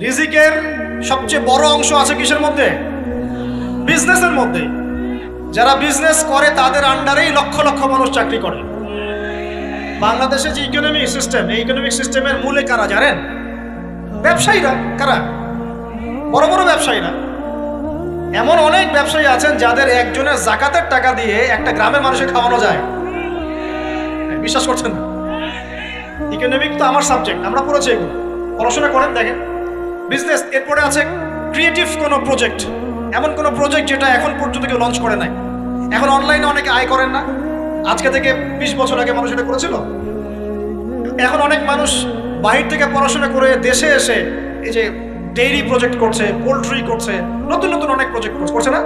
রিজিকের সবচেয়ে বড় অংশ আছে কিসের মধ্যে? বিজনেসের মধ্যে। যারা বিজনেস করে, তাদের আন্ডারেই লক্ষ লক্ষ মানুষ চাকরি করে। বাংলাদেশে যে ইকোনমিক সিস্টেম এই ইকোনমিক সিস্টেমের মূলে কারা জানেন? ব্যবসায়ীরা। কারা? বড় বড় ব্যবসায়ীরা। এমন অনেক ব্যবসায়ী আছেন যাদের একজনের জাকাতের টাকা দিয়ে একটা গ্রামের মানুষের খাওয়ানো যায়। বিশ্বাস করছেন না? ইকোনমিক তো আমার সাবজেক্ট আমরা পড়েছি এগুলো। পড়াশোনা করেন, দেখেন। বিজনেস এরপরে আছে ক্রিয়েটিভ কোনো প্রজেক্ট এমন কোনো প্রজেক্ট যেটা এখন পর্যন্ত কেউ লঞ্চ করে নাই। এখন অনলাইনে অনেকে আয় করেন না। আজকে থেকে বিশ বছর আগে মানুষ এটা করেছিল। এখন অনেক মানুষ বাহির থেকে পড়াশোনা করে দেশে এসে এই যে ডেইরি প্রজেক্ট করছে পোলট্রি করছে, নতুন নতুন অনেক প্রজেক্ট করছে। না?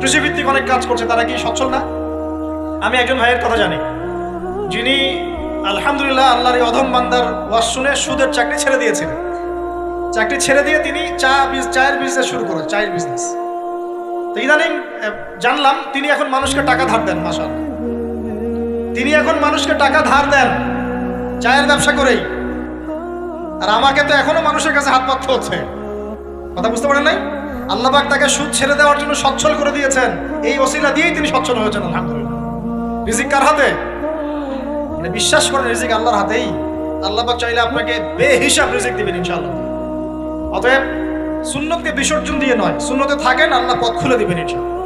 কৃষিভিত্তিক অনেক কাজ করছে, তারা কি সচ্ছল না? আমি একজন ভাইয়ের কথা জানি। যিনি আলহামদুলিল্লাহ আল্লাহর অধম বান্দার ওয়াজ শুনে সুদের চাকরি ছেড়ে দিয়েছিলেন। চাকরি ছেড়ে দিয়ে তিনি চা চায়ের বিজনেস শুরু করেন, চায়ের বিজনেস তো ইদানিং জানলাম, তিনি এখন মানুষকে টাকা ধার দেন মাসাল তিনি এখন মানুষকে টাকা ধার দেন, চায়ের ব্যবসা করেই। আর আমাকে তো এখনও মানুষের কাছে হাত পাততে হচ্ছে। কথা বুঝতে পারেন নাই? আল্লাহবাক তাকে সুদ ছেড়ে দেওয়ার জন্য সচ্ছল করে দিয়েছেন। এই ওসিলা দিয়েই তিনি সচ্ছল হয়েছেন, আলহামদুলিল্লাহ। রিজিক কার হাতে? এটা বিশ্বাস করেন, রিজিক আল্লাহর হাতেই। আল্লাহবাক চাইলে আপনাকে বেহিসাব রিজিক দিবেন, ইনশাআল্লাহ। অতএব সুন্নতকে বিসর্জন দিয়ে নয়, সুন্নতে থাকেন, আল্লাহ পথ খুলে দিবেন ইনশাআল্লাহ।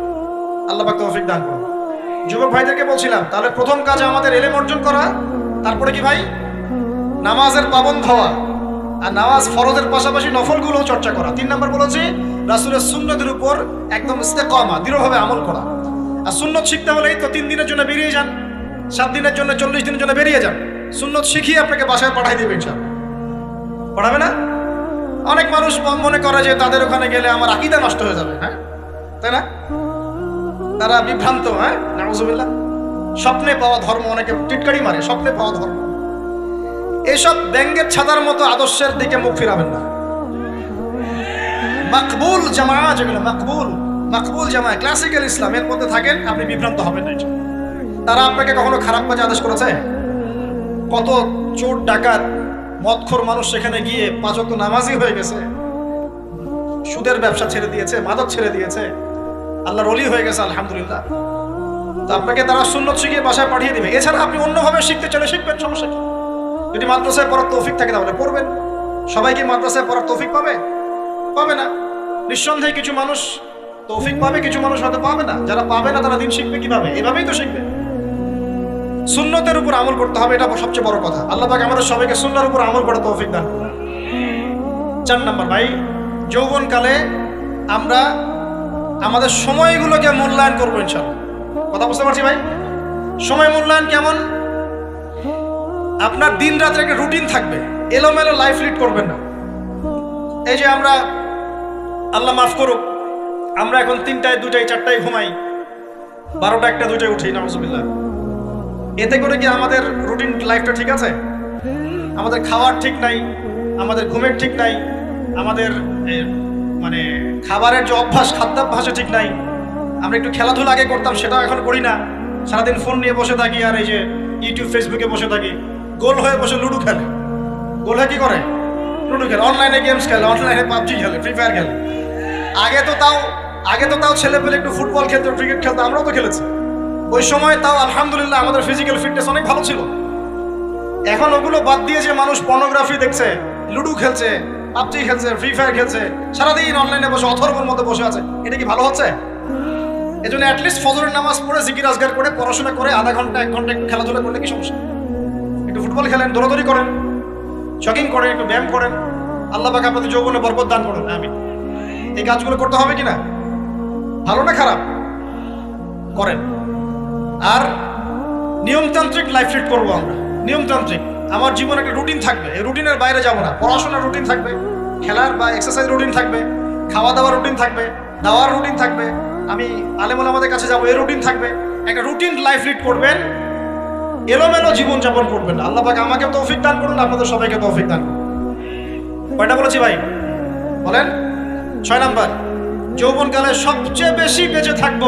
আল্লাহ পাক তৌফিক দান করুন। যুবক ভাইদেরকে বলছিলাম, তাহলে প্রথম কাজ আমাদের এলেম অর্জন করা, তারপরে কি ভাই? নামাজের পাবন হওয়া আর নামাজ ফরজের পাশাপাশি নফলগুলো চর্চা করা। তিন নম্বর বলেছি, রাসূলের সুন্নতের উপর একদম ইস্তেকামা, দৃঢ়ভাবে আমল করা। আর সুন্নত শিখতে হলেই তো তিন দিনের জন্য বেরিয়ে যান, সাত দিনের জন্য, চল্লিশ দিনের জন্য বেরিয়ে যান। সুন্নত শিখিয়ে আপনাকে বাসায় পাঠাই দেবে ইনশাআল্লাহ। পড়াবে না? অনেক মানুষ মনে করে যে তাদের ওখানে গেলে আমার আকিদা নষ্ট হয়ে যাবে হ্যাঁ? তাই না? তারা বিভ্রান্ত হ্যাঁ? নাউজুবিল্লাহ। স্বপ্নে পাওয়া ধর্ম অনেকে টিটকারি মারে, স্বপ্নে পাওয়া ধর্ম। এসব ব্যাঙ্গের ছাতার মতো আদর্শের দিকে মুখ ফিরাবেন না। মাকবুল জামা যেগুলো মাকবুল মাকবুল জামা ক্লাসিক্যাল ইসলামের মধ্যে থাকেন, আপনি বিভ্রান্ত হবেন না তারা আপনাকে কখনো খারাপ কাজে আদেশ করেছে? কত চোর, ডাকাত মদখোর মানুষ সেখানে গিয়ে পাঁচক নামাজি হয়ে গেছে। সুদের ব্যবসা ছেড়ে দিয়েছে, মাদক ছেড়ে দিয়েছে। আল্লাহর অলি হয়ে গেছে, আলহামদুলিল্লাহ। তো আপনাকে তারা সুন্নত শিখিয়ে বাসায় পাঠিয়ে দিবে। এছাড়া আপনি অন্যভাবে শিখতে চলে শিখবেন, সমস্যা কি? যদি মাদ্রাসায় পড়ার তৌফিক থাকে তাহলে পড়বেন। সবাই কি মাদ্রাসায় পড়ার তৌফিক পাবে? পাবে না। নিঃসন্দেহে কিছু মানুষ তৌফিক পাবে, কিছু মানুষ হয়তো পাবে না। যারা পাবে না তারা দিন শিখবে কীভাবে? এভাবেই তো শিখবে। সুন্নতের উপর আমল করতে হবে, এটা সবচেয়ে বড় কথা। আল্লাহ পাক আমাদের সবাইকে সুন্নার উপর আমল করে তৌফিক দান। চার নাম্বার, ভাই, যৌবনকালে আমরা আমাদের সময়গুলোকে মূল্যায়ন করব ইনশাল্লাহ। কথা বুঝতে পারছি, ভাই? সময় মূল্যায়ন কেমন? আপনার দিন রাতের একটা রুটিন থাকবে, এলোমেলো লাইফ লিড করবেন না। এই যে আমরা, আল্লাহ মাফ করুক, আমরা এখন তিনটায়, দুটায়, চারটায় ঘুমাই, বারোটা একটা, দুটায় উঠি নামজুবিল্লাহ এতে করে কি আমাদের রুটিন লাইফটা ঠিক আছে? আমাদের খাওয়ার ঠিক নাই, আমাদের ঘুমের ঠিক নাই, আমাদের মানে খাবারের যে অভ্যাস খাদ্যাভ্যাসে ঠিক নাই। আমরা একটু খেলাধুলা আগে করতাম, সেটাও এখন করি না। সারাদিন ফোন নিয়ে বসে থাকি আর এই যে ইউটিউব ফেসবুকে বসে থাকি। গোল হয়ে বসে লুডো খেলে। গোল হয়ে কি করে? লুডো খেলে। অনলাইনে গেমস খেলে অনলাইনে পাবজি খেলে ফ্রি ফায়ার খেলে। আগে তো তাও, আগে তো তাও ছেলে পেলে একটু ফুটবল খেলতো ক্রিকেট খেলতো, আমরাও তো খেলেছি। ওই সময় তাও আলহামদুলিল্লাহ আমাদের ফিজিক্যাল ফিটনেস অনেক ভালো ছিল। এখন ওগুলো বাদ দিয়ে যে মানুষ পর্নোগ্রাফি দেখছে, লুডো খেলছে, পাবজি খেলছে ফ্রি ফায়ার খেলছে, সারাদিন অনলাইনে বসে, অথর্বর মধ্যে বসে আছে, এটা কি ভালো হচ্ছে? এজন্য অ্যাটলিস্ট ফজরের নামাজ পড়ে জিকির আজগার করে, পড়াশোনা করে, আধা ঘণ্টা, এক ঘণ্টা একটু খেলাধুলা করলে কি সমস্যা? একটু ফুটবল খেলেন, দৌড়াদৌড়ি করেন জগিং করেন, একটু ব্যায়াম করেন, আল্লাহ পাক আপনাদের যৌবনে বরকত দান করেন আমি এই কাজগুলো করতে হবে কিনা? ভালো না খারাপ? করেন। আর নিয়মতান্ত্রিক লাইফ লিড করব আমরা। নিয়মতান্ত্রিক। আমার জীবনে একটা রুটিন থাকবে। এই রুটিনের বাইরে যাব না। পড়াশোনার রুটিন থাকবে। খেলার বা এক্সারসাইজ রুটিন থাকবে। খাওয়া দাওয়ার রুটিন থাকবে। দাওয়ার রুটিন থাকবে। আমি আলেমুল আমাদের কাছে যাব। এই রুটিন থাকবে। একটা রুটিন লাইফ লিড করবেন। এলোমেলো জীবন যাপন করবেন আল্লাহ পাক আমাকে তৌফিক দান করুন, আপনাদের সবাইকে তৌফিক দান করুন। কয়টা বলেছি ভাই? বলেন। ছয় নাম্বার। যৌবনকালে সবচেয়ে বেশি বেঁচে থাকব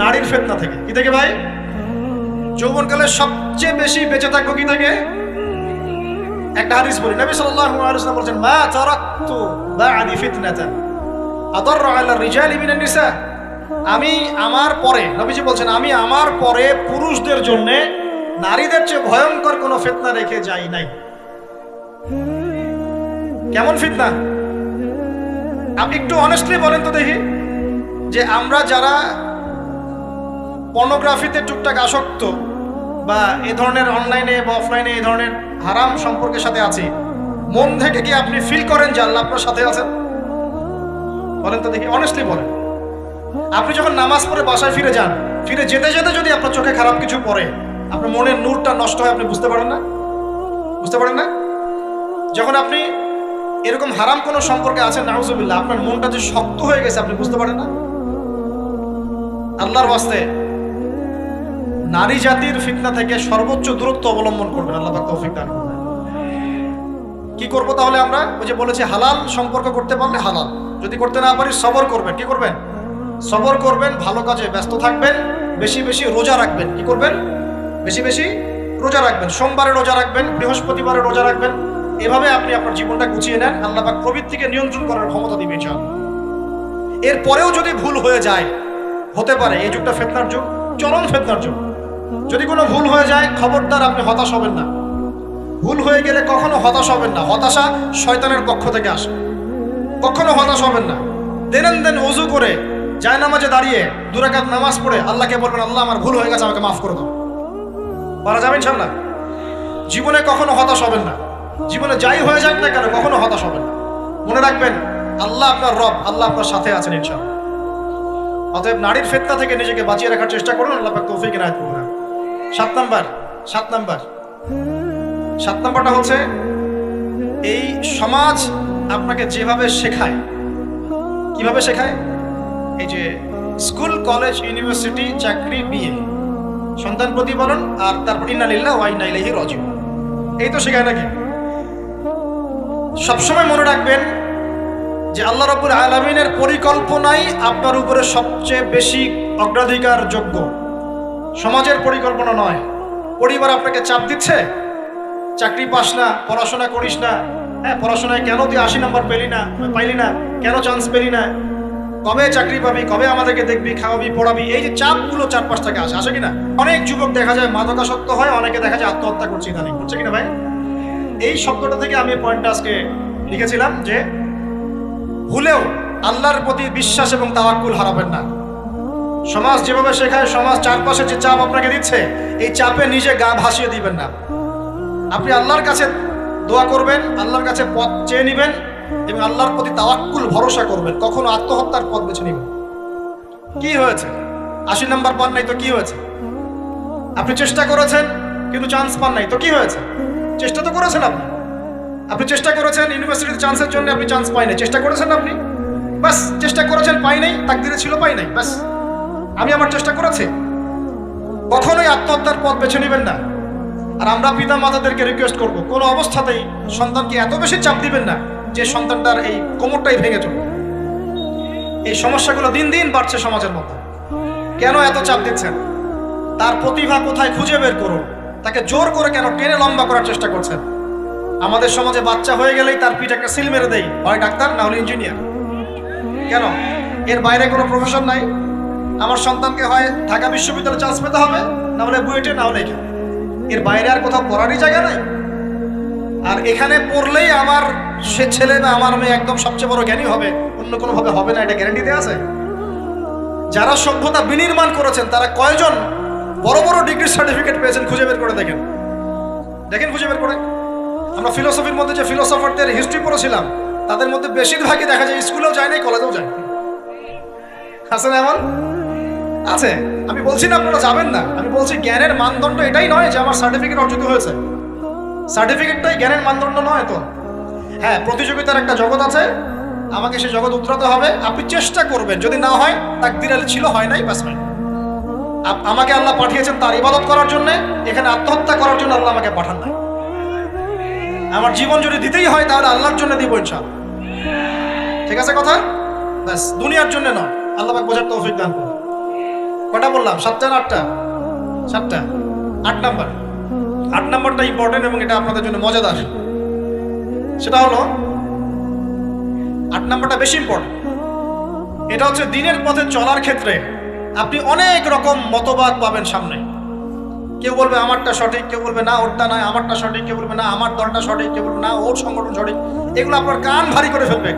নারীর ফেতনা থেকে। কি থেকে ভাই? যৌবনকালে সবচেয়ে বেশি বেঁচে থাকব কি থেকে? একটা হাদিস বলি নবী সাল্লাল্লাহু আলাইহি ওয়াসাল্লাম বলেছেন, মা তারাকতু বা'দি ফিতনাতান আদাররু আলা রিজালি মিনান নিসা। আমি আমার পরে, নবীজি বলছেন, আমি আমার পরে পুরুষদের জন্য নারীদের চেয়ে ভয়ঙ্কর কোনো ফিতনা রেখে যাই নাই। কেমন ফিতনা? আপনি একটু অনেস্টলি বলেন তো দেখি, যে আমরা যারা পর্নোগ্রাফিতে টুকটাক আসক্ত বা এ ধরনের অনলাইনে বা অফলাইনে এই ধরনের হারাম সম্পর্কের সাথে আছি, মন থেকে কি আপনি ফিল করেন যে আল্লাহ আপনার সাথে আছেন? বলেন তো দেখি অনেস্টলি বলেন। আপনি যখন নামাজ পড়ে বাসায় ফিরে যান, ফিরে যেতে যেতে যদি আপনার চোখে খারাপ কিছু পড়ে, আপনার মনের নূরটা নষ্ট হয়, আপনি বুঝতে পারেন না? বুঝতে পারেন না? যখন আপনি এরকম হারাম কোনো সম্পর্কে আছেন, নাউজুবিল্লাহ, আপনার মনটা যে শক্ত হয়ে গেছে, আপনি বুঝতে পারেন না? আল্লাহর বাস্তে নারী জাতির ফিতনা থেকে সর্বোচ্চ দূরত্ব অবলম্বন করবেন, আল্লাহ তৌফিক দান করবেন কি করব তাহলে আমরা? ওই যে বলেছি, হালাল সম্পর্ক করতে পারলে হালাল। যদি করতে না পারি, সবর করবেন। কি করবেন? সবর করবেন, ভালো কাজে ব্যস্ত থাকবেন, বেশি বেশি রোজা রাখবেন। কি করবেন? বেশি বেশি রোজা রাখবেন। সোমবারে রোজা রাখবেন, বৃহস্পতিবারে রোজা রাখবেন। এভাবে আপনি আপনার জীবনটা গুছিয়ে নেন। আল্লাহ পাক প্রবৃত্তিকে নিয়ন্ত্রণ করার ক্ষমতা দিবে চান এরপরেও যদি ভুল হয়ে যায়, হতে পারে। এই যুগটা ফেতনার যুগ, চরম ফেতনার যুগ। যদি কোনো ভুল হয়ে যায়, খবরদার আপনি হতাশ হবেন না। ভুল হয়ে গেলে কখনো হতাশ হবেন না। হতাশা শয়তানের পক্ষ থেকে আসে। কখনো হতাশ হবেন না। দেনেন দেন অজু করে যায় নামাজে দাঁড়িয়ে দুরাকাত নামাজ পড়ে আল্লাহকে বলবেন, আল্লাহ, আমার ভুল হয়ে গেছে, আমাকে মাফ করে দাও। পারা যাবেন ইনশাল্লাহ জীবনে কখনো হতাশ হবেন না। জীবনে যাই হয়ে যাক না কেন, কখনো হতাশ হবেন না। মনে রাখবেন, আল্লাহ আপনার রব, আল্লাহ আপনার সাথে আছেন ইনশাল্লাহ অতএব নারীর ফেতনা থেকে নিজেকে বাঁচিয়ে রাখার চেষ্টা করুন, আল্লাহ তৌফিক এনায়েত করুন। সাত নাম্বার সাত নাম্বার। সাত নাম্বারটা হচ্ছে, এই সমাজ আপনাকে যেভাবে শেখায়, কীভাবে শেখায়? এই যে স্কুল, কলেজ, ইউনিভার্সিটি, চাকরি, বিয়ে। সন্তান প্রতিপালন আর তারপর ইন্নালিল্লাহ ওয়াইনা ইলাইহি রাজিউন। এই তো শেখায় নাকি? সবসময় মনে রাখবেন যে আল্লাহ রব্বুল আলমিনের পরিকল্পনাই আপনার উপরে সবচেয়ে বেশি অগ্রাধিকার যোগ্য সমাজের পরিকল্পনা নয়। পরিবার আপনাকে চাপ দিচ্ছে? চাকরি পাস না, পড়াশোনা করিস না। হ্যাঁ পড়াশোনায় কেন তুই আশি নম্বর পেলি না, পাইলি না? কেন চান্স পেলি না? কবে চাকরি পাবি, কবে আমাদেরকে দেখবি, খাওয়াবি, পড়াবি? এই যে চাপগুলো চারপাশ থেকে আসে আসে কিনা? অনেক যুবক দেখা যায় মাদকাসক্ত হয়, অনেকে দেখা যায় আত্মহত্যা করছে, ইদানিং করছে কিনা ভাই? এই শব্দটা থেকে আমি পয়েন্টটা আজকে লিখেছিলাম যে, ভুলেও আল্লাহর প্রতি বিশ্বাস এবং তাওয়াক্কুল হারাবেন না। সমাজ যেভাবে শেখায়, সমাজ চারপাশে যে চাপ আপনাকে দিচ্ছে, এই চাপে নিজে গা ভাসিয়ে দিবেন না। আপনি আল্লাহর কাছে দোয়া করবেন, আল্লাহর কাছে পথ চেয়ে নেবেন এবং আল্লাহর প্রতি তাওয়াক্কুল, ভরসা করবেন। কখনো আত্মহত্যার পথ বেছে নেবেন কি হয়েছে? আশি নাম্বার পান নাই তো কি হয়েছে? আপনি চেষ্টা করেছেন, কিন্তু চান্স পান নাই তো কি হয়েছে? চেষ্টা তো করেছেন আপনি। আপনি চেষ্টা করেছেন ইউনিভার্সিটিতে চান্সের জন্য আপনি চান্স পাই নাই। চেষ্টা করেছেন আপনি? বাস চেষ্টা করেছেন, পাই নাই, তাকদিরে ছিল, পাই নাই বাস আমি আমার চেষ্টা করেছি। কখনোই আত্মহত্যার পথ বেছে নেবেন না। আর আমরা পিতা মাতাদেরকে রিকোয়েস্ট করব, কোনো অবস্থাতেই সন্তানকে এত বেশি চাপ দিবেন না যে সন্তানটার এই কোমরটাই ভেঙে চলবে। এই সমস্যাগুলো দিন দিন বাড়ছে সমাজের মধ্যে। কেন এত চাপ দিচ্ছেন? তার প্রতিভা কোথায় খুঁজে বের করুন। তাকে জোর করে কেন টেনে লম্বা করার চেষ্টা করছেন? আমাদের সমাজে বাচ্চা হয়ে গেলেই তার পিঠ একটা সিল মেরে দেয় হয় ডাক্তার, না হলে ইঞ্জিনিয়ার। কেন? এর বাইরে কোনো প্রফেশন নাই। আমার সন্তানকে হয় ঢাকা বিশ্ববিদ্যালয়ে চান্স পেতে হবে, না হলে বুয়েটে, না হলে এর বাইরে আর কোথাও পড়ারই জায়গা নাই। আর এখানে পড়লেই আমার সে ছেলে না আমার মেয়ে একদম সবচেয়ে বড় জ্ঞানী হবে, অন্য কোনোভাবে হবে না, এটা গ্যারান্টি দেওয়া আছে। যারা সভ্যতা বিনির্মাণ করেছেন, তারা কয়জন বড় বড় ডিগ্রি সার্টিফিকেট পেয়েছেন খুঁজে বের করে দেখেন। দেখেন খুঁজে বের করে। আমরা ফিলোসফির মধ্যে যে ফিলোসফারদের হিস্ট্রি পড়েছিলাম, তাদের মধ্যে বেশিরভাগই দেখা যায় স্কুলেও যায় নাই কলেজেও যায় না এমন? আছে। আমি বলছি না আপনারা যাবেন না। আমি বলছি জ্ঞানের মানদণ্ড এটাই নয় যে আমার সার্টিফিকেট অর্জিত হয়েছে। সার্টিফিকেটটাই জ্ঞানের মানদণ্ড নয় তো। হ্যাঁ প্রতিযোগিতার একটা জগৎ আছে। আমাকে সে জগৎ উতরাতে হবে। আপনি চেষ্টা করবেন। যদি না হয়, তাকদির আলী ছিল, হয় নাই, ব্যাস হয়। আমাকে আল্লাহ পাঠিয়েছেন তার ইবাদত করার জন্য। এখানে আত্মহত্যা করার জন্য আল্লাহ আমাকে পাঠান নাই। আমার জীবন যদি দিতেই হয়, তাহলে আল্লাহর জন্য দিব ইনশাল ঠিক আছে কথা? ব্যাস, দুনিয়ার জন্য নয়। আল্লাহ বোঝার তৌফিক দান করুন। কটা বললাম? সাতটা না আটটা? সাতটা। আট নাম্বার। আট নাম্বারটা ইম্পর্টেন্ট এবং এটা আপনাদের জন্য মজাদার। সেটা হলো, আট নাম্বারটা বেশি ইম্পর্টেন্ট এটা হচ্ছে দিনের পথে চলার ক্ষেত্রে আপনি অনেক রকম মতবাদ পাবেন সামনে। কেউ বলবে, আমারটা সঠিক। কেউ বলবে, না, ওরটা নয়, আমারটা সঠিক। কেউ বলবে, না, আমার দলটা সঠিক। কেউ বলবে, না, ওর সংগঠন সঠিক। এগুলো আপনার কান ভারী করে ফেলবে।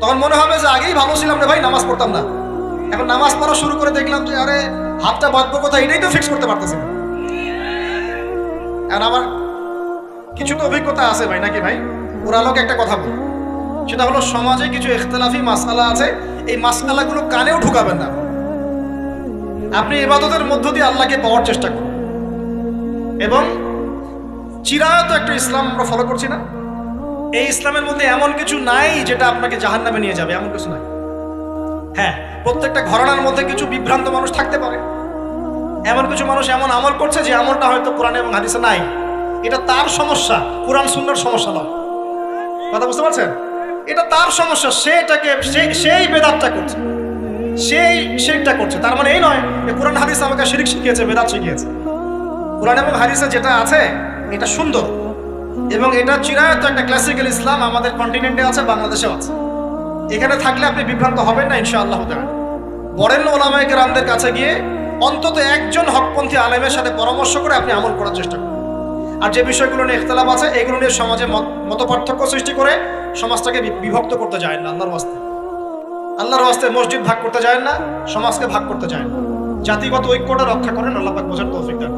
তখন মনে হবে যে আগেই ভালো ছিলাম রে ভাই, নামাজ পড়তাম না। এখন নামাজ পড়া শুরু করে দেখলাম যে, আরে, হাতটা বাঁধবো কোথায়? এটাই তো ফিক্স করতে পারতেছি না। আর আমার কিছু তো অভিজ্ঞতা আছে ভাই, নাকি ভাই? ওর আলোকে একটা কথা বল। সেটা হলো, সমাজে কিছু ইখতলাফি মাসালা আছে, এই মাসালাগুলো কানেও ঢুকাবেন না। আপনি ইবাদতের মধ্য দিয়ে আল্লাহকে পাওয়ার চেষ্টা করুন। এবং চিরায়ত একটা ইসলাম আমরা ফলো করছি না। এই ইসলামের মধ্যে এমন কিছু নাই যেটা আপনাকে জাহান্নামে নিয়ে যাবে, এমন কিছু নাই। হ্যাঁ প্রত্যেকটা ঘরানার মধ্যে কিছু বিভ্রান্ত মানুষ থাকতে পারে। এমন কিছু মানুষ এমন আমল করছে যে আমলটা হয়তো কোরআন এবং হাদিসে নাই। এটা তার সমস্যা, কোরআন সুন্নার সমস্যা নয়। কথা বুঝতে পারছেন? এটা তার সমস্যা, সে এটাকে সেই বেদাতটা করছে। সেই শিরকটা করছে। তার মানে এই নয় যে কোরআন, হাদিস আমাকে শিরিক শিখিয়েছে, বেদাত শিখিয়েছে। কোরআন এবং হাদিসে যেটা আছে, এটা সুন্দর। এবং এটা চিরায়ত একটা ক্লাসিক্যাল ইসলাম আমাদের কন্টিনেন্টে আছে, বাংলাদেশেও আছে। এখানে থাকলে আপনি বিভ্রান্ত হবেন না ইনশাআল্লাহ বরেণ্য ওলামায়ে কেরামদের কাছে গিয়ে অন্তত একজন হকপন্থী আলেমের সাথে পরামর্শ করে আপনি আমল করার চেষ্টা করুন। আর যে বিষয়গুলো নিয়ে ইখতলাফ আছে, এগুলো নিয়ে সমাজে মত পার্থক্য সৃষ্টি করে সমাজটাকে বিভক্ত করতে যায় না, আল্লাহর ওয়াস্তে। আল্লাহর ওয়াস্তে মসজিদ ভাগ করতে যায় না, সমাজকে ভাগ করতে যায় না। জাতিগত ঐক্যটা রক্ষা করেন, আল্লাহ বোঝার তৌফিক দেন।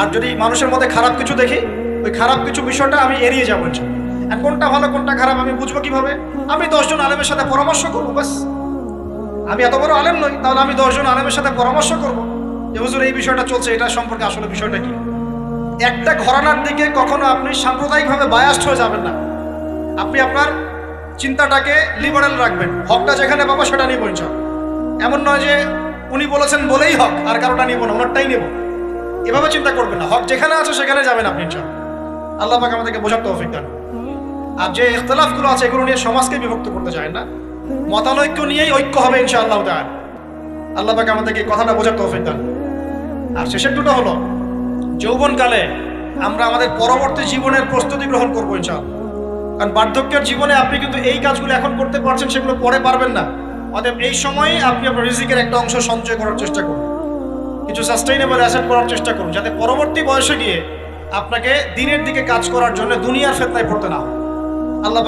আর যদি মানুষের মধ্যে খারাপ কিছু দেখি, ওই খারাপ কিছু বিষয়টা আমি এড়িয়ে যাব। কোনটা ভালো, কোনটা খারাপ আমি বুঝব কীভাবে? আমি দশজন আলেমের সাথে পরামর্শ করব, বাস। আমি এত বড় আলেম নই, তাহলে আমি দশজন আলেমের সাথে পরামর্শ করব যে, হুজুর, এই বিষয়টা চলছে, এটা সম্পর্কে আসলে বিষয়টা কি? একটা ঘরানার দিকে কখনো আপনি সাম্প্রদায়িকভাবে বায়াস্ট হয়ে যাবেন না। আপনি আপনার চিন্তাটাকে লিবারেল রাখবেন। হকটা যেখানে পাবো, সেটা নিব এমন নয় যে উনি বলেছেন বলেই হক, আর কারোটা নিব না ওনারটাই নেব। এভাবে চিন্তা করবেন না। হক যেখানে আছে, সেখানে যাবেন আপনি ইনশাল্লাহ আল্লাহ পাক আমাদেরকে বোঝার তৌফিক দান আর যে ইখতলাফগুলো আছে, এগুলো নিয়ে সমাজকে বিভক্ত করতে চায় না। মতানৈক্য নিয়েই ঐক্য হবে ইনশাআল্লাহ তাআলা। আল্লাহ পাক আমাদেরকে কথাটা বোঝার তৌফিক দান আর শেষের দুটো হলো, যৌবনকালে আমরা আমাদের পরবর্তী জীবনের প্রস্তুতি গ্রহণ করব ইনশাআল্লাহ। কারণ বার্ধক্যের জীবনে আপনি কিন্তু এই কাজগুলো এখন করতে পারছেন, সেগুলো পরে পারবেন না। অতএব এই সময়ে আপনি আপনার রিজিকের একটা অংশ সঞ্চয় করার চেষ্টা করুন। কিছু সাস্টেইনেবল অ্যাসেট করার চেষ্টা করুন, যাতে পরবর্তী বয়সে গিয়ে আপনাকে দিনের দিকে কাজ করার জন্য দুনিয়ার ফেতনায় পড়তে না হয়। আল্লাহ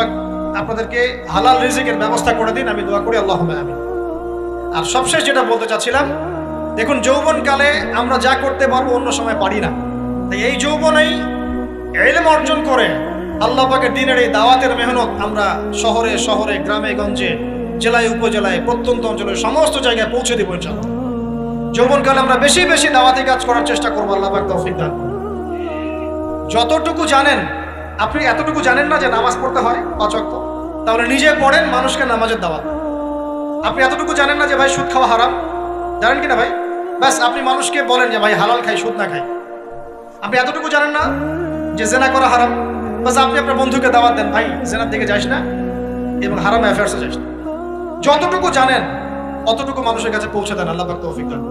আপনাদেরকে হালাল রিজিকের ব্যবস্থা করে দিন, আমি দোয়া করি আল্লাহ আমি আর সবশেষ যেটা বলতে চাচ্ছিলাম, দেখুন, যৌবনকালে আমরা যা করতে পারব অন্য সময় পারি না। তাই এই যৌবনেই এলম অর্জন করে আল্লাহ পাকের দিনের এই দাওয়াতের মেহনত আমরা শহরে শহরে, গ্রামে, গঞ্জে, জেলায়, উপজেলায়, প্রত্যন্ত অঞ্চলে, সমস্ত জায়গায় পৌঁছে দেবো, ইনশাআল্লাহ। যৌবনকালে আমরা বেশি বেশি দাওয়াতি কাজ করার চেষ্টা করব, আল্লাহ পাক তৌফিক দান যতটুকু জানেন আপনি এতটুকু জানেন না যে নামাজ পড়তে হয় অচক্ত তাহলে নিজে পড়েন মানুষকে নামাজের দাওয়াত। আপনি এতটুকু জানেন না যে ভাই সুদ খাওয়া হারাম? জানেন কি না ভাই? ব্যাস, আপনি মানুষকে বলেন যে ভাই হালাল খাই, সুদ না খাই। আপনি এতটুকু জানেন না যে জেনা করা হারাম? বাস আপনি আপনার বন্ধুকে দাওয়াত দেন, ভাই, জেনার দিকে যাস না এবং হারাম অ্যাফেয়ার্সে যাস না। যতটুকু জানেন, অতটুকু মানুষের কাছে পৌঁছে দেন, আল্লাহ পাক দান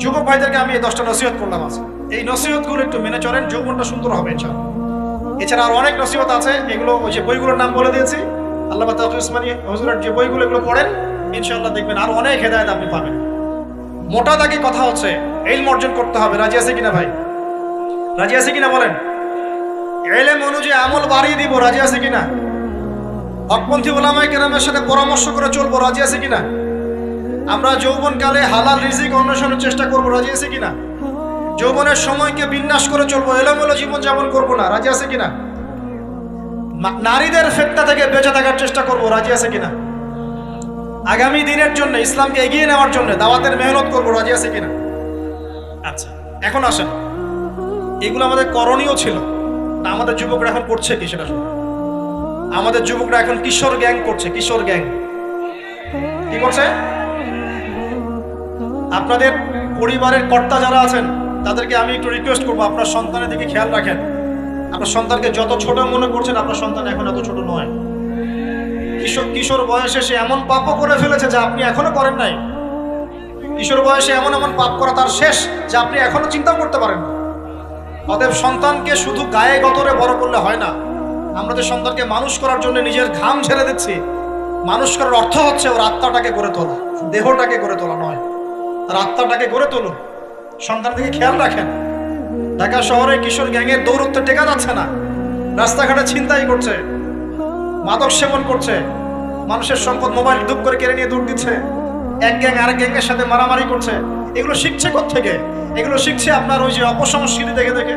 যুবক ভাইদেরকে আমি এই দশটা নসিহত করলাম আজ এই নসিহতগুলো একটু মেনে চলেন, যৌবনটা সুন্দর হবে, ইনশাআল্লাহ। এছাড়া আর অনেক নসিহত আছে। এগুলো ওই যে বইগুলোর নাম বলে দিয়েছি। আল্লাহ উসমানী হুজুরের যে বইগুলো এগুলো পড়েন ইনশাল্লাহ দেখবেন আর অনেক হেদায়েত আপনি পাবেন। মোটা দাগে কথা হচ্ছে এলম অর্জন করতে হবে। রাজি আছে কিনা ভাই? রাজি আছে কিনা বলেন? এলেম অনুযায়ী আমল বাড়িয়ে দিব, রাজি আছে কিনা? হকপন্থী ওলামাই কেরামের সাথে পরামর্শ করে চলবো, রাজি আছে কিনা? আমরা যৌবনকালে হালাল রিজিক অন্বেষণের চেষ্টা করব, রাজি আছে কিনা? যৌবনের সময়কে বিন্যাস করে চলবো, এলোমেলো জীবন যাপন করব না। রাজি আছে কিনা? নারীদের ফেতনা থেকে বেঁচে থাকার চেষ্টা করব, রাজি আছে কিনা? আগামী দিনের জন্য, ইসলামকে এগিয়ে নেওয়ার জন্য, দাওয়াতের মেহনত করব, রাজি আছে কিনা? আচ্ছা এখন আসেন। এগুলো আমাদের করণীয় ছিল। না, আমাদের যুবকরা এখন করছে কি সেটা আমাদের যুবকরা এখন কিশোর গ্যাং করছে, কিশোর গ্যাং। কি করছে? আপনাদের পরিবারের কর্তা যারা আছেন তাদেরকে আমি একটু রিকোয়েস্ট করব, আপনার সন্তানের দিকে খেয়াল রাখেন। আপনার সন্তানকে যত ছোট মনে করছেন, আপনার সন্তান এখন এত ছোট নয়। কিশোর কিশোর বয়সে সে এমন পাপও করে ফেলেছে যা আপনি এখনও করেন নাই। কিশোর বয়সে এমন এমন পাপ করা তার শেষ যা আপনি এখনও চিন্তা করতে পারেন অতএব সন্তানকে শুধু গায়ে গতরে বড় করলে হয় না। আমরা যে সন্তানকে মানুষ করার জন্য নিজের ঘাম ছেড়ে দিচ্ছি, মানুষ করার অর্থ হচ্ছে ওর আত্মাটাকে গড়ে তোলা, দেহটাকে গড়ে তোলা নয়। তার আত্মাটাকে গড়ে তুলুন। সন্তান দিকে খেয়াল রাখেন। ঢাকা শহরে কিশোর গ্যাংয়ের দৌরত্ব টেকা যাচ্ছে না। রাস্তাঘাটে ছিনতাই করছে, মাদক সেবন করছে, মানুষের সম্পদ মোবাইল ধূপ করে কেড়ে নিয়ে দৌড় দিচ্ছে। এক গ্যাং আরেক গ্যাংয়ের সাথে মারামারি করছে। এগুলো শিখছে থেকে এগুলো শিখছে আপনার ওই যে অপসংস্কৃতি দেখে দেখে।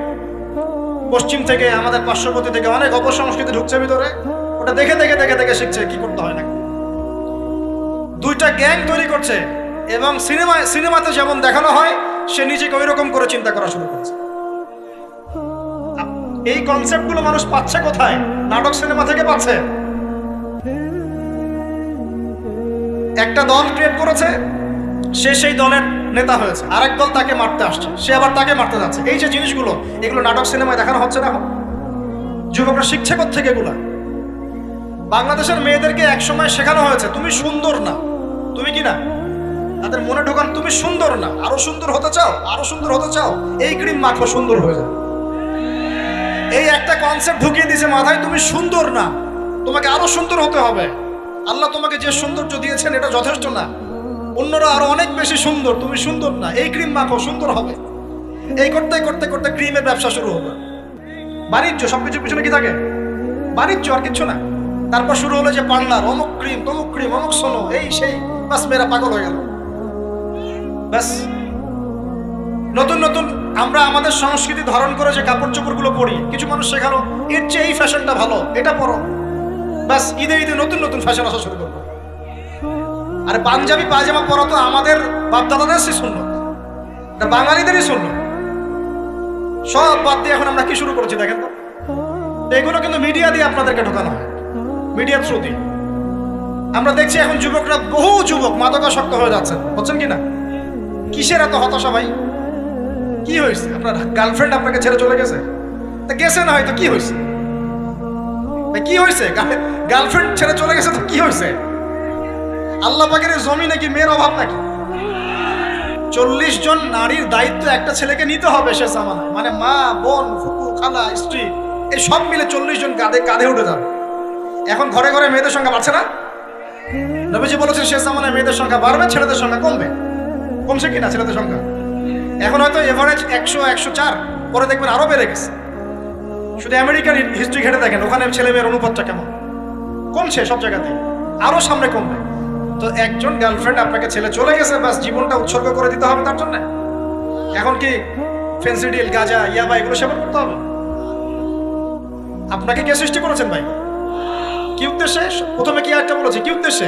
পশ্চিম থেকে আমাদের পার্শ্ববর্তী থেকে অনেক অপসংস্কৃতি ঢুকছে ভিতরে। ওটা দেখে দেখে দেখে দেখে শিখছে, কি করতে হয় না। দুইটা গ্যাং তৈরি করছে এবং সিনেমা সিনেমাতে যেমন দেখানো হয় সে নিজেকে ওই রকম করে চিন্তা করা শুরু করেছে। এই কনসেপ্টগুলো মানুষ পাচ্ছে কোথায়? নাটক সিনেমা থেকে পাচ্ছে। একটা দল ক্রিয়েট করেছে, সে সেই দলের নেতা হয়েছে। আরেক দল তাকে মারতে আসছে, সে আবার তাকে মারতে যাচ্ছে। এই যে জিনিসগুলো, এগুলো নাটক সিনেমায় দেখানো হচ্ছে না যুবকরা শিখছে থেকে এগুলা? বাংলাদেশের মেয়েদেরকে একসময় শেখানো হয়েছে, তুমি সুন্দর না। তুমি কি না? তাদের মনে ঢোকান, তুমি সুন্দর না, আরও সুন্দর হতে চাও, আরও সুন্দর হতে চাও। এই ক্রিম মাখো সুন্দর হয়ে যাবে। এই একটা কনসেপ্ট ঢুকিয়ে দিয়েছে মাথায়, তুমি সুন্দর না, তোমাকে আরও সুন্দর হতে হবে। আল্লাহ তোমাকে যে সৌন্দর্য দিয়েছেন, এটা যথেষ্ট না। অন্যরা আরও অনেক বেশি সুন্দর, তুমি সুন্দর না, এই ক্রিম মাখো সুন্দর হবে। এই করতে করতে করতে ক্রিমের ব্যবসা শুরু হবে বাণিজ্য, সবকিছুর পিছনে কি থাকে? বাণিজ্য আর কিচ্ছু না। তারপর শুরু হলো যে পার্লার অমুক ক্রিম, তমুক ক্রিম অমুক সোনো, এই সেই, বাস মেয়েরা পাগল হয়ে গেল। ব্যাস। নতুন নতুন আমরা আমাদের সংস্কৃতি ধারণ করে যে কাপড় চোপড়গুলো পরি, কিছু মানুষ শেখানো, এর চেয়ে এই ফ্যাশনটা ভালো, এটা পরো। ব্যাস, ঈদে ঈদে নতুন নতুন ফ্যাশন আসা শুরু করব। আর পাঞ্জাবি, পায়জামা পরা তো আমাদের বাপদাদাদের সে শূন্য বাঙালিদেরই শূন্য। সব বাদ দিয়ে এখন আমরা কি শুরু করেছি দেখেন তো? এগুলো কিন্তু মিডিয়া দিয়ে আপনাদেরকে ঢোকানো হয় মিডিয়া থ্রু দিয়ে। আমরা দেখছি এখন যুবকরা, বহু যুবক মাদকাসক্ত হয়ে যাচ্ছেন হচ্ছেন কি না? কিসের এত হতাশা ভাই? কি হয়েছে? আপনার গার্লফ্রেন্ড আপনাকে ছেড়ে চলে গেছে? তা গেছে না হয়তো কি হয়েছে? কি হয়েছে? গার্লফ্রেন্ড ছেড়ে চলে গেছে, তো কি হয়েছে? আল্লাহ পাকের জমি নাকি মেয়ের অভাব নাকি? চল্লিশ জন নারীর দায়িত্ব একটা ছেলেকে নিতে হবে সে জামানায়। মানে মা, বোন ফুকু খালা, স্ত্রী, এই সব মিলে চল্লিশ জন কাঁধে কাঁধে উঠে যাবে। এখন ঘরে ঘরে মেয়েদের সংখ্যা বাড়ছে না? নবীজি বলেছেন শেষ জামানায় মেয়েদের সংখ্যা বাড়বে, ছেলেদের সংখ্যা কমবে। কমছে কিনা ছেলেদের সংখ্যা এখন হয়তো এভারেজ একশো একশো চার, পরে দেখবেন আরও বেড়ে গেছে। শুধু আমেরিকার হিস্ট্রি ঘেটে দেখেন ওখানে ছেলে মেয়ের অনুপাতটা কেমন? কমছে সব জায়গাতে, আরও সামনে কমবে। তো একজন গার্লফ্রেন্ড আপনাকে ছেলে চলে গেছে, বাস জীবনটা উৎসর্গ করে দিতে হবে তার জন্য। এখন কি ফেন্সিডিল গাজা, ইয়াবা, এগুলো সেবন করতে হবে? আপনাকে কে সৃষ্টি করেছেন ভাই? কি উদ্দেশ্যে? প্রথমে কি একটা বলেছে? কি উদ্দেশ্যে?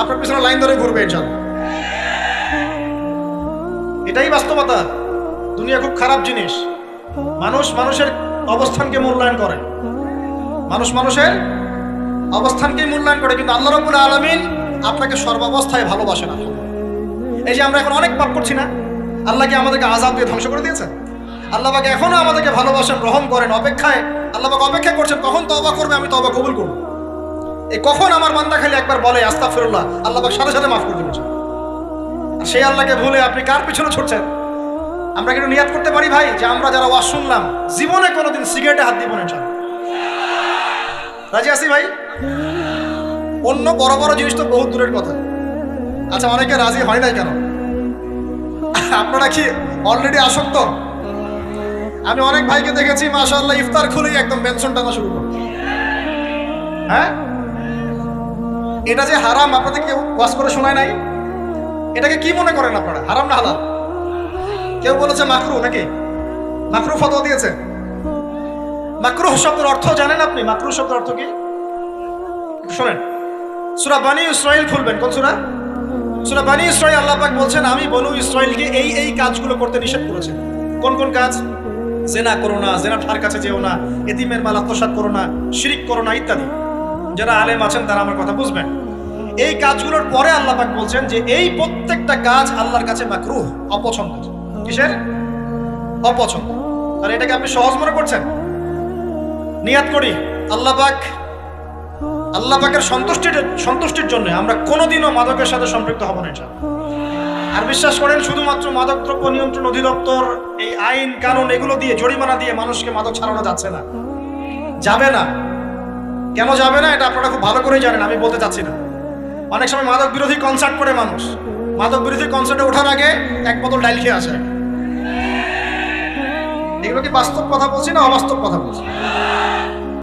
আপনার পিছনে লাইন ধরে ঘুরবে চল এটাই বাস্তবতা। দুনিয়া খুব খারাপ জিনিস। মানুষ মানুষের অবস্থানকে মূল্যায়ন করে। মানুষ মানুষের অবস্থানকেই মূল্যায়ন করে, কিন্তু আল্লাহ রবুল আলমিন আপনাকে সর্বাবস্থায় ভালোবাসে না এই যে আমরা এখন অনেক পাপ করছি না? আল্লাহ কি আমাদেরকে আজাদ দিয়ে ধ্বংস করে দিয়েছেন আল্লাহ পাকে এখনও আমাদেরকে ভালোবাসেন গ্রহণ করেন, অপেক্ষায়, আল্লাহ পাকে অপেক্ষা করছেন, কখন তবা করবে আমি তবা কবুল করব। এই কখন আমার বান্দা খালি একবার বলে আস্তা ফিরুল্লাহ আল্লাহ সাথে সাথে মাফ করে দিবেন আর সেই আল্লাহকে ভুলে আপনি কার পিছনে ছুটছেন? আমরা কিন্তু নিয়াত করতে পারি ভাই, যে আমরা যারা ওয়াজ শুনলাম, জীবনে কোনোদিন সিগারেটে হাত দিব না রাজি আছি ভাই? অন্য বড় বড় জিনিস তো বহুত দূরের কথা। আচ্ছা অনেকে রাজি হয় নাই কেন? আপনারা কি অলরেডি আসক্ত? আমি অনেক ভাইকে দেখেছি মাসা আল্লাহ ইফতার খুলেই একদম পেনশন টানা শুরু করে। হ্যাঁ? এটা যে হারাম আপনাদের কেউ ওয়াশ করে শোনায় নাই? এটাকে কি মনে করেন আপনারা? হারাম না হালাল? কেউ বলেছে মাকরু নাকি? মাকরু ফতোয়া দিয়েছে। মাকরু শব্দের অর্থ জানেন আপনি? মাকরু শব্দের অর্থ কি? শোনেন। সুরা বানি ইসরাইল খুলবেন। কোন সুরা? সুরা বানি ইসরাইল আল্লাহ পাক বলছেন, আমি বনু ইসরাইলকে এই এই কাজগুলো করতে নিষেধ করেছেন কোন কোন কাজ? জেনা করো না, জেনা ঠার কাছে যেও না, এতিমের মাল আত্মসাৎ করো না, শিরিক করো না, ইত্যাদি। যারা আলেম আছেন তারা আমার কথা বুঝবেন। এই কাজগুলোর পরে আল্লাহ পাক বলছেন যে এই প্রত্যেকটা কাজ আল্লাহর কাছে মাকরুহ, অপছন্দ। কিসের? অপছন্দ। তাহলে এটাকে আপনি সহজ মনে করছেন? নিয়াত করি। আল্লাহ পাক, আল্লাহ পাকের সন্তুষ্টির সন্তুষ্টির জন্য আমরা কোনোদিনও মাদকের সাথে সম্পৃক্ত হব না। আর বিশ্বাস করেন, শুধুমাত্র মাদকদ্রব্য নিয়ন্ত্রণ অধিদপ্তর, এই আইন, কানুন, এগুলো দিয়ে জরিমানা দিয়ে মানুষকে মাদক ছাড়ানো যাচ্ছে না। যাবে না। কেন যাবে না এটা আপনারা খুব ভালো করেই জানেন, আমি বলতে চাচ্ছি না। অনেক সময় মাদক বিরোধী কনসার্ট করে মানুষ। মাদক বিরোধী কনসার্টে ওঠার আগে এক বোতল ডাইল খেয়ে আসে। এগুলো কি বাস্তব কথা বলছি না অবাস্তব কথা বলছি?